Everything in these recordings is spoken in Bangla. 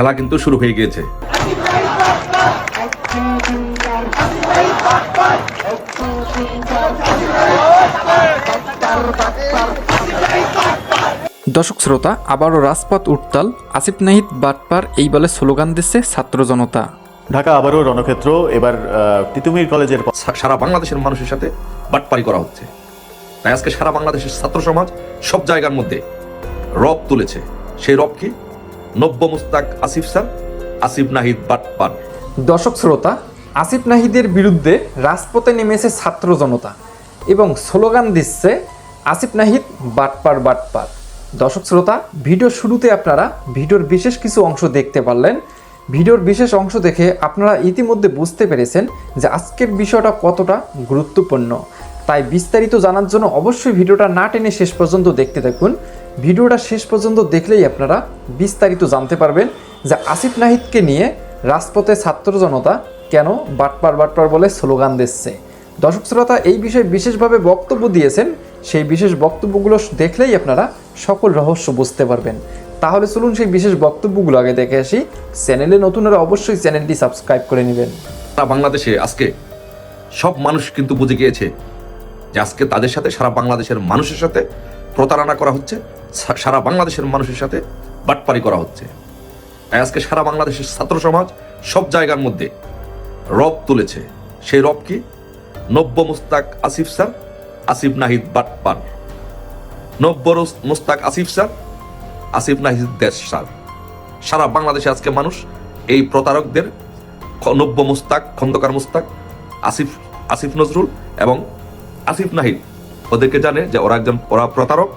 খেলা কিন্তু শুরু হয়ে গিয়েছে। দর্শক শ্রোতা আবারও রাজপথ উত্তাল আসিফ নাহিদ বাটপার এই বলে স্লোগান দিচ্ছে ছাত্র জনতা। ঢাকা আবারও রণক্ষেত্র এবার আহ, তিতুমির কলেজের সারা বাংলাদেশের মানুষের সাথে বাটপারি করা হচ্ছে। তাই আজকে সারা বাংলাদেশের ছাত্র সমাজ সব জায়গার মধ্যে রব তুলেছে। সেই রব কি? নব্য মুস্তাক আসিফ স্যার, আসিফ নাহিদ বাটপার দর্শক শ্রোতা, আসিফ নাহিদের বিরুদ্ধে রাজপথে নেমেছে ছাত্র জনতা এবং স্লোগান দিচ্ছে আসিফ নাহিদ বাটপার বাটপার দর্শক শ্রোতা ভিডিও শুরুতে আপনারা ভিডিওর বিশেষ কিছু অংশ দেখতে পারলেন। ভিডিওর বিশেষ অংশ দেখে আপনারা ইতিমধ্যে বুঝতে পেরেছেন যে আজকের বিষয়টা কতটা গুরুত্বপূর্ণ। তাই বিস্তারিত জানার জন্য অবশ্যই ভিডিওটা না টেনে শেষ পর্যন্ত দেখতে থাকুন। ভিডিওটা শেষ পর্যন্ত দেখলেই আপনারা বিস্তারিত জানতে পারবেন যে আসিফ নাহিদকে নিয়ে রাজপথে ছাত্র জনতা কেন বাটপার বাটপার বলে স্লোগান দিচ্ছে। দর্শক শ্রোতা, এই বিষয়ে বিশেষভাবে বক্তব্য দিয়েছেন। সেই বিশেষ বক্তব্যগুলো দেখলেই আপনারা সকল রহস্য বুঝতে পারবেন। তাহলে চলুন সেই বিশেষ বক্তব্যগুলো আগে দেখে আসি। চ্যানেলে নতুনরা অবশ্যই চ্যানেলটি সাবস্ক্রাইব করে নেবেন। বাংলাদেশে আজকে সব মানুষ কিন্তু বুঝে গিয়েছে যে আজকে তাদের সাথে, সারা বাংলাদেশের মানুষের সাথে প্রতারণা করা হচ্ছে সারা বাংলাদেশের মানুষের সাথে বাটপারি করা হচ্ছে। তাই আজকে সারা বাংলাদেশের ছাত্র সমাজ সব জায়গার মধ্যে রব তুলেছে। সেই রব কি? নব্য মুস্তাক আসিফ স্যার, আসিফ নাহিদ বাটপার। নব্য মুস্তাক আসিফ স্যার, আসিফ নাহিদ দেশ স্যার। সারা বাংলাদেশে আজকে মানুষ এই প্রতারকদের নব্য মুস্তাক, খন্দকার মুস্তাক, আসিফ আসিফ নজরুল এবং আসিফ নাহিদ ওদেরকে জানে যে ওরা একজন ওরা প্রতারক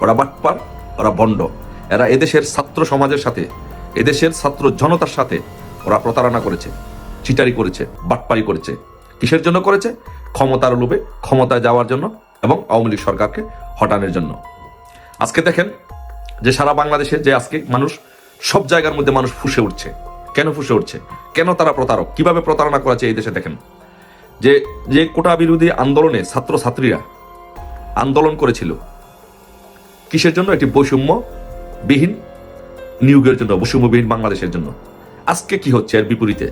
ওরা বাটপার, ওরা বন্ড। এরা এদেশের ছাত্র সমাজের সাথে, এদেশের ছাত্র জনতার সাথে ওরা প্রতারণা করেছে, চিটারি করেছে, বাটপারি করেছে। কিসের জন্য করেছে? ক্ষমতার লোভে, ক্ষমতায় যাওয়ার জন্য এবং আওয়ামী লীগ সরকারকে হটানোর জন্য। আজকে দেখেন যে সারা বাংলাদেশে যে আজকে মানুষ, সব জায়গার মধ্যে মানুষ ফুসে উঠছে। কেন ফুসে উঠছে? কেন তারা প্রতারক? কীভাবে প্রতারণা করেছে এই দেশে দেখেন। যে যে কোটা বিরোধী আন্দোলনে ছাত্র ছাত্রীরা আন্দোলন করেছিল। কিসের জন্য? একটি বৈষম্য বিহীন নিয়োগের জন্য, বৈষম্যবিহীন বাংলাদেশের জন্য। আজকে কি হচ্ছে এর বিপরীতে?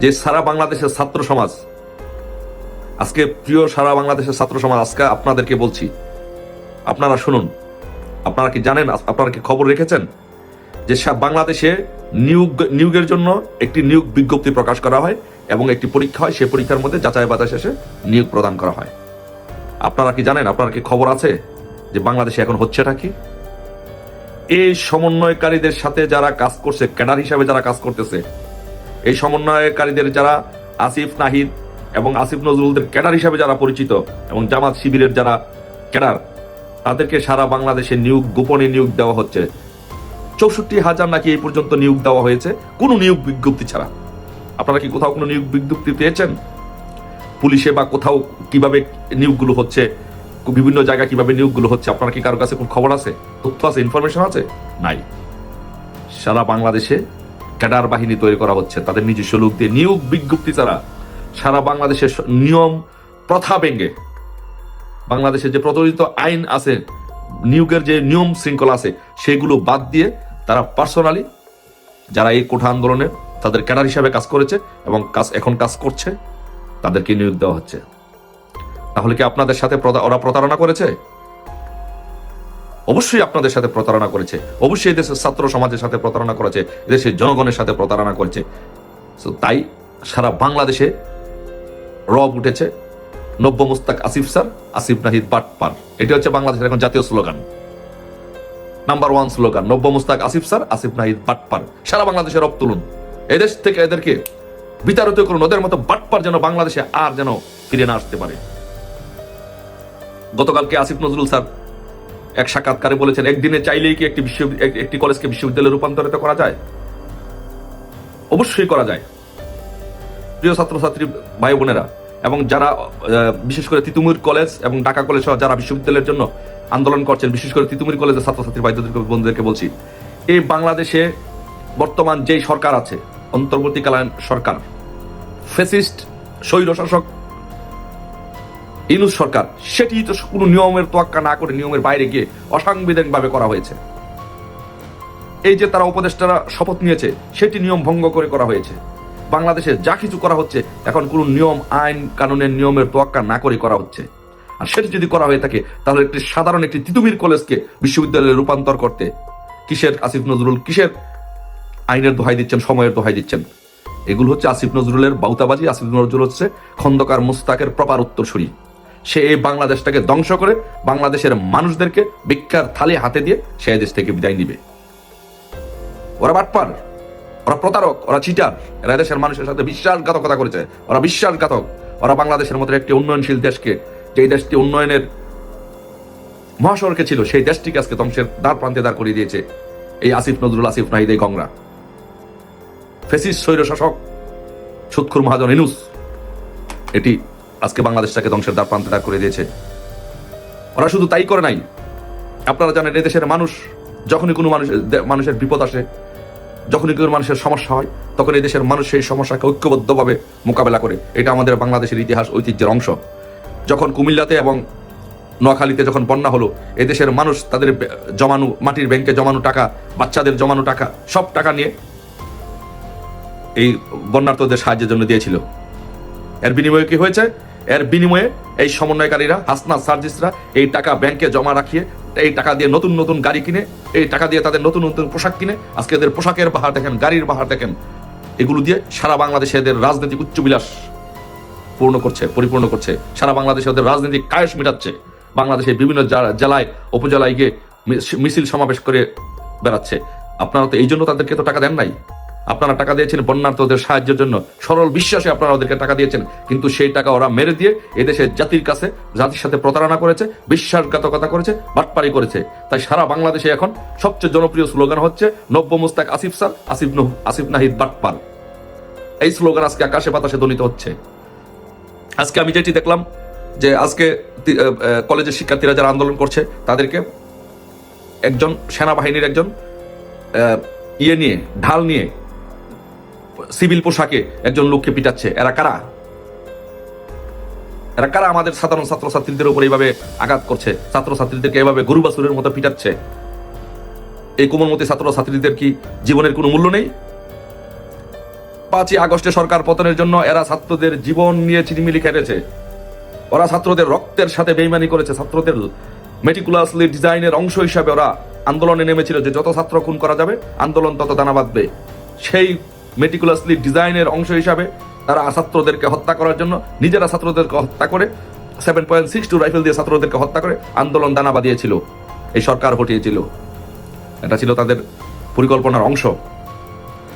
যে সারা বাংলাদেশের ছাত্র সমাজ, আজকে প্রিয় সারা বাংলাদেশের ছাত্র সমাজ, আজকে আপনাদেরকে বলছি, আপনারা শুনুন, আপনারা কি জানেন, আপনারা কি খবর রেখেছেন? যে বাংলাদেশে নিয়োগ, নিয়োগের জন্য একটি নিয়োগ বিজ্ঞপ্তি প্রকাশ করা হয় এবং একটি পরীক্ষা হয় সেই পরীক্ষার মধ্যে যাচাই বাছাই শেষে নিয়োগ প্রদান করা হয়। আপনারা কি জানেন, আপনার কি খবর আছে যে বাংলাদেশে এখন হচ্ছেটা কি? এই সমন্বয়কারীদের সাথে যারা কাজ করছে, ক্যাডার হিসাবে যারা কাজ করতেছে, এই সমন্বয়কারীদের যারা আসিফ, নাহিদ এবং আসিফ নজরুলদের ক্যাডার হিসাবে যারা পরিচিত এবং জামাত শিবিরের যারা ক্যাডার, তাদেরকে সারা বাংলাদেশে নিয়োগ, গোপনে নিয়োগ দেওয়া হচ্ছে। চৌষট্টি হাজার নাকি এই পর্যন্ত নিয়োগ দেওয়া হয়েছে? কোনো নিয়োগ বিজ্ঞপ্তি ছাড়া। আপনারা কি কোথাও কোনো নিয়োগ বিজ্ঞপ্তি পেয়েছেন? পুলিশে বা কোথাও কীভাবে নিয়োগগুলো হচ্ছে, বিভিন্ন জায়গায় কীভাবে নিয়োগগুলো হচ্ছে, আপনার কি কারও কাছে কোনো খবর আছে? তথ্য আছে? ইনফরমেশন আছে? নাই। সারা বাংলাদেশে ক্যাডার বাহিনী তৈরি করা হচ্ছে। তাদের নিজস্ব লোক দিয়ে নিয়োগ বিজ্ঞপ্তি ছাড়া সারা বাংলাদেশের নিয়ম প্রথা ভেঙ্গে বাংলাদেশের যে প্রচলিত আইন আছে, নিয়োগের যে নিয়ম শৃঙ্খলা আছে, সেগুলো বাদ দিয়ে তারা পার্সোনালি যারা এই কোঠা আন্দোলনে তাদের ক্যাডার হিসাবে কাজ করেছে এবং কাজ এখন কাজ করছে তাদেরকে নিয়োগ দেওয়া হচ্ছে। তাহলে কি আপনাদের সাথে ওরা প্রতারণা করেছে? অবশ্যই আপনাদের সাথে প্রতারণা করেছে। অবশ্যই দেশের ছাত্র সমাজের সাথে প্রতারণা করেছে দেশের জনগণের সাথে প্রতারণা করেছে। তাই সারা বাংলাদেশে রব উঠেছে নব্য মুস্তাক আসিফ স্যার, আসিফ নাহিদ বাটপার এটি হচ্ছে বাংলাদেশের এখন জাতীয় স্লোগান। নাম্বার ওয়ান স্লোগান নব্য মুস্তাক আসিফ স্যার, আসিফ নাহিদ বাটপার সারা বাংলাদেশে রব তুলুন। এদেশ থেকে এদেরকে বিতাড়িত করুন, ওদের মতো বাটপার যেন বাংলাদেশে আর যেন ফিরে না আসতে পারে। গতকালকে আসিফ নজরুল স্যার এক সাক্ষাৎকারে বলেছেন, একদিনে চাইলেই কি একটি বিশ্ব একটি কলেজকে বিশ্ববিদ্যালয়ে রূপান্তরিত করা যায়? অবশ্যই করা যায়। প্রিয় ছাত্রছাত্রী ভাই বোনেরা, এবং যারা বিশেষ করে তিতুমির কলেজ এবং ঢাকা কলেজ সহ যারা বিশ্ববিদ্যালয়ের জন্য আন্দোলন করছেন, বিশেষ করে তিতুমির কলেজের ছাত্রছাত্রী ভাইদেরকে বন্ধুদেরকে বলছি, এই বাংলাদেশে বর্তমান যেই সরকার আছে অন্তর্বর্তীকালীন সরকার ফেসিস্ট স্বৈর শাসক, ইনুস সরকার সেটি তো কোনো নিয়মের তোয়াক্কা না করে নিয়মের বাইরে গিয়ে অসাংবিধানিকভাবে করা হয়েছে। এই যে তারা উপদেষ্টারা শপথ নিয়েছে, সেটি নিয়ম ভঙ্গ করে করা হয়েছে। বাংলাদেশে যা কিছু করা হচ্ছে, এখন কোনো নিয়ম, আইন, কানুনের নিয়মের তোয়াক্কা না করে করা হচ্ছে। আর সেটি যদি করা হয়ে থাকে, তাহলে একটি সাধারণ একটি তিতুমির কলেজকে বিশ্ববিদ্যালয়ে রূপান্তর করতে কিসের আসিফ নজরুল, কিসের আইনের দোহাই দিচ্ছেন, সময়ের দোহাই দিচ্ছেন। এগুলো হচ্ছে আসিফ নজরুলের বাউতাবাজি। আসিফ নজরুল হচ্ছে খন্দকার মুস্তাকের প্রপার উত্তরসূরি। সে এই বাংলাদেশটাকে ধ্বংস করে বাংলাদেশের মানুষদেরকে ভিক্ষার থালি হাতে দিয়ে সে দেশ থেকে বিদায় নিবে। ওরা বাটপার, ওরা প্রতারক, ওরা চিটার। এরা দেশের মানুষের সাথে বিশ্বাসঘাতকতা করেছে, ওরা বিশ্বাসঘাতক। ওরা বাংলাদেশের মতো একটি উন্নয়নশীল দেশকে, যেই দেশটি উন্নয়নের মহাসড়কে ছিল, সেই দেশটিকে আজকে ধ্বংসের দ্বার প্রান্তে দাঁড় করিয়ে দিয়েছে এই আসিফ নজরুল, আসিফ নাহিদ এই গংরা। ফেসিস, স্বৈর শাসক, সুৎখুর মহাজন ইনুস, এটি আজকে বাংলাদেশটাকে ধ্বংসের দ্বার প্রান্তে দাঁড় করে দিয়েছে। ওরা শুধু তাই করে নাই। আপনারা জানেন এই দেশের মানুষ, যখনই কোনো মানুষ, মানুষের বিপদ আসে, যখনই কোনো মানুষের সমস্যা হয়, তখন এই দেশের মানুষ সেই সমস্যাকে ঐক্যবদ্ধভাবে মোকাবেলা করে। এটা আমাদের বাংলাদেশের ইতিহাস, ঐতিহ্যের অংশ। যখন কুমিল্লাতে এবং নোয়াখালীতে যখন বন্যা হলো এদেশের মানুষ তাদের জমানো, মাটির ব্যাংকে জমানো টাকা, বাচ্চাদের জমানো টাকা, সব টাকা নিয়ে এই বন্যার্থদের সাহায্যের জন্য দিয়েছিল। এর বিনিময়ে কি হয়েছে? এর বিনিময়ে এই সমন্বয়কারীরা হাসনা সার্জিসরা এই টাকা ব্যাংকে জমা রাখিয়ে, এই টাকা দিয়ে নতুন নতুন গাড়ি কিনে, এই টাকা দিয়ে তাদের নতুন নতুন পোশাক কিনে, আজকে এদের পোশাকের বাহার দেখেন, গাড়ির বাহার দেখেন, এগুলো দিয়ে সারা বাংলাদেশে এদের রাজনৈতিক উচ্চবিলাস পূর্ণ করছে, পরিপূর্ণ করছে। সারা বাংলাদেশে ওদের রাজনৈতিক কায়েস মেটাচ্ছে। বাংলাদেশের বিভিন্ন জেলায়, উপজেলায় গিয়ে মিছিল সমাবেশ করে বেড়াচ্ছে। আপনারা তো এই জন্য তাদেরকে তো টাকা দেন নাই। আপনারা টাকা দিয়েছেন বন্যার্থদের সাহায্যের জন্য। সরল বিশ্বাসে আপনারা ওদেরকে টাকা দিয়েছেন, কিন্তু সেই টাকা ওরা মেরে দিয়ে এদেশের জাতির কাছে, জাতির সাথে প্রতারণা করেছে, বিশ্বাসঘাতকতা করেছে, বাটপারি করেছে। তাই সারা বাংলাদেশে এখন সবচেয়ে জনপ্রিয় স্লোগান হচ্ছে, নব্য মুস্তাক আসিফ সাল আসিফ নহ- আসিফ নাহিদ বাটপার। এই স্লোগান আজকে আকাশে বাতাসে ধ্বনিত হচ্ছে। আজকে আমি যেটি দেখলাম, যে আজকে কলেজের শিক্ষার্থীরা যারা আন্দোলন করছে, তাদেরকে একজন সেনাবাহিনীর একজন ইয়ে নিয়ে, ঢাল নিয়ে সিভিল পোশাকে একজন লোককে পিটাচ্ছে। এরা কারা? এরা কারা আমাদের সাধারণ ছাত্রছাত্রীদের উপর এইভাবে আঘাত করছে? ছাত্রছাত্রীদেরকে এভাবে গরু বাছুরের মতো পিটাচ্ছে? এই কোমলমতি ছাত্রছাত্রীদের কি জীবনের কোনো মূল্য নেই? পাঁচই আগস্টে সরকার পতনের জন্য এরা ছাত্রদের জীবন নিয়ে চিনিমিলি খেটেছে। ওরা ছাত্রদের রক্তের সাথে বেইমানি করেছে। ছাত্রদের মেটিকুলাসলি ডিজাইনের অংশ হিসাবে ওরা আন্দোলনে নেমেছিল যে যত ছাত্র খুন করা যাবে, আন্দোলন তত দানা বাঁধবে। সেই মেটিকুলাসলি ডিজাইনের অংশ হিসাবে তারা ছাত্রদেরকে হত্যা করার জন্য, নিজেরা ছাত্রদেরকে হত্যা করে seven point six two rifle দিয়ে ছাত্রদেরকে হত্যা করে আন্দোলন দানা বাঁধিয়েছিল, এই সরকার হটিয়েছিল এটা ছিল তাদের পরিকল্পনার অংশ।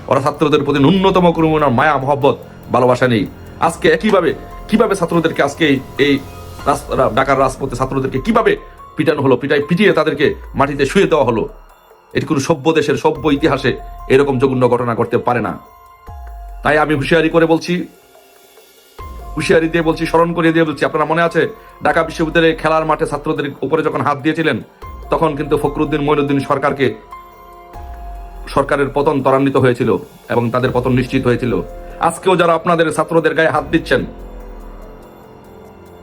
ওরা ছাত্রদের প্রতি ন্যূনতম কোনো মায়া, মহব্বত, ভালোবাসা নেই। আজকে একইভাবে, কীভাবে ছাত্রদেরকে আজকে এই- এই রাস- রা- ঢাকার রাজপথে ছাত্রদেরকে কীভাবে পিটানো হলো পিটাই পিটিয়ে তাদেরকে মাটিতে শুয়ে দেওয়া হলো? এটি কোনো সভ্য দেশের সভ্য ইতিহাসে এরকম জঘন্য ঘটনা করতে পারে না। তাই আমি হুঁশিয়ারি করে বলছি, হুঁশিয়ারি দিয়ে বলছি, স্মরণ করিয়ে দিয়ে বলছি, আপনারা মনে আছে, ঢাকা বিশ্ববিদ্যালয়ে খেলার মাঠে ছাত্রদের উপরে যখন হাত দিয়েছিলেন, তখন কিন্তু ফখরুদ্দিন মইনুদ্দিন সরকারকে সরকারের পতন ত্বরান্বিত হয়েছিল এবং তাদের পতন নিশ্চিত হয়েছিল। আজকেও যারা আপনাদের ছাত্রদের গায়ে হাত দিচ্ছেন,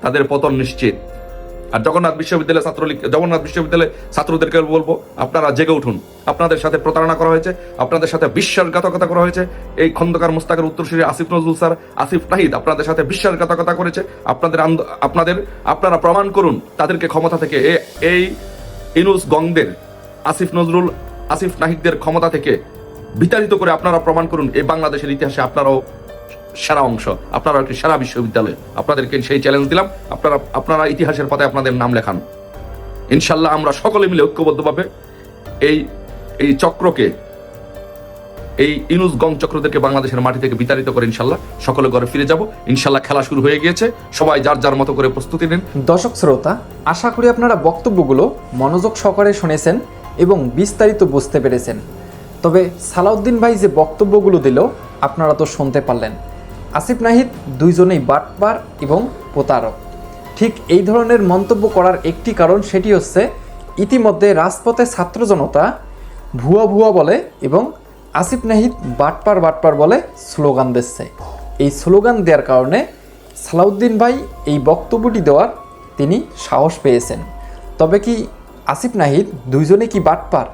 তাদের পতন নিশ্চিত। আর জগন্নাথ বিশ্ববিদ্যালয় ছাত্রলীগ জগন্নাথ বিশ্ববিদ্যালয় ছাত্রদেরকে বলব, আপনারা জেগে উঠুন। আপনাদের সাথে প্রতারণা করা হয়েছে, আপনাদের সাথে বিশ্বাসঘাতকতা করা হয়েছে। এই খন্দকার মুস্তাকের উত্তরসূরি আসিফ নজরুল স্যার, আসিফ নাহিদ আপনাদের সাথে বিশ্বাসঘাতকতা করেছে। আপনাদের আপনাদের, আপনারা প্রমাণ করুন তাদেরকে ক্ষমতা থেকে। এই ইনুস গংদের, আসিফ নজরুল, আসিফ নাহিদদের ক্ষমতা থেকে বিতাড়িত করে আপনারা প্রমাণ করুন। এই বাংলাদেশের ইতিহাসে আপনারাও সেরা অংশ। আপনারা একটি সেরা বিশ্ববিদ্যালয়। আপনাদেরকে সেই চ্যালেঞ্জ দিলাম। আপনারা আপনারা ইতিহাসের পাতায় আপনাদের নাম লেখান। ইনশাল্লাহ আমরা সকলে মিলে ঐক্যবদ্ধভাবে এই এই চক্রকে, এই ইনুস গং চক্রদেরকে বাংলাদেশের মাটি থেকে বিতাড়িত করে ইনশাল্লাহ সকলে ঘরে ফিরে যাব। ইনশাল্লাহ খেলা শুরু হয়ে গিয়েছে। সবাই যার যার মতো করে প্রস্তুতি নিন। দর্শক শ্রোতা, আশা করি আপনারা বক্তব্যগুলো মনোযোগ সহকারে শুনেছেন এবং বিস্তারিত বুঝতে পেরেছেন। তবে সালাউদ্দিন ভাই যে বক্তব্যগুলো দিল, আপনারা তো শুনতে পারলেন। আসিফ নাহিদ দুইজনেই বাটপার এবং প্রতারক। ঠিক এই ধরনের মন্তব্য করার একটি কারণ সেটি হচ্ছে, ইতিমধ্যে রাজপথে ছাত্র জনতা ভুয়া ভুয়া বলে এবং আসিফ নাহিদ বাটপার বাটপার বলে স্লোগান দিচ্ছে। এই স্লোগান দেওয়ার কারণে সালাউদ্দিন ভাই এই বক্তব্যটি দেওয়ার তিনি সাহস পেয়েছেন। তবে কি আসিফ নাহিদ দুইজনে কি বাটপার?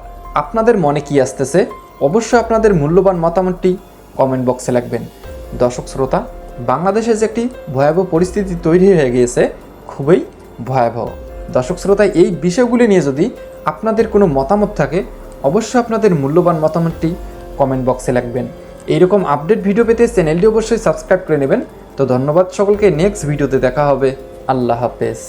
আপনাদের মনে কি আসতেছে? অবশ্যই আপনাদের মূল্যবান মতামতটি কমেন্ট বক্সে লিখবেন। দর্শক শ্রোতা বাংলাদেশে যে একটি ভয়াবহ পরিস্থিতি তৈরি হয়ে গিয়েছে, খুবই ভয়াবহ। দর্শক শ্রোতা, এই বিষয়গুলি নিয়ে যদি আপনাদের কোনো মতামত থাকে, অবশ্যই আপনাদের মূল্যবান মতামতটি কমেন্ট বক্সে লিখবেন। এইরকম আপডেট ভিডিও পেতে চ্যানেলটি অবশ্যই সাবস্ক্রাইব করে নেবেন। তো ধন্যবাদ সকলকে নেক্সট ভিডিওতে দেখা হবে। আল্লাহ হাফেজ।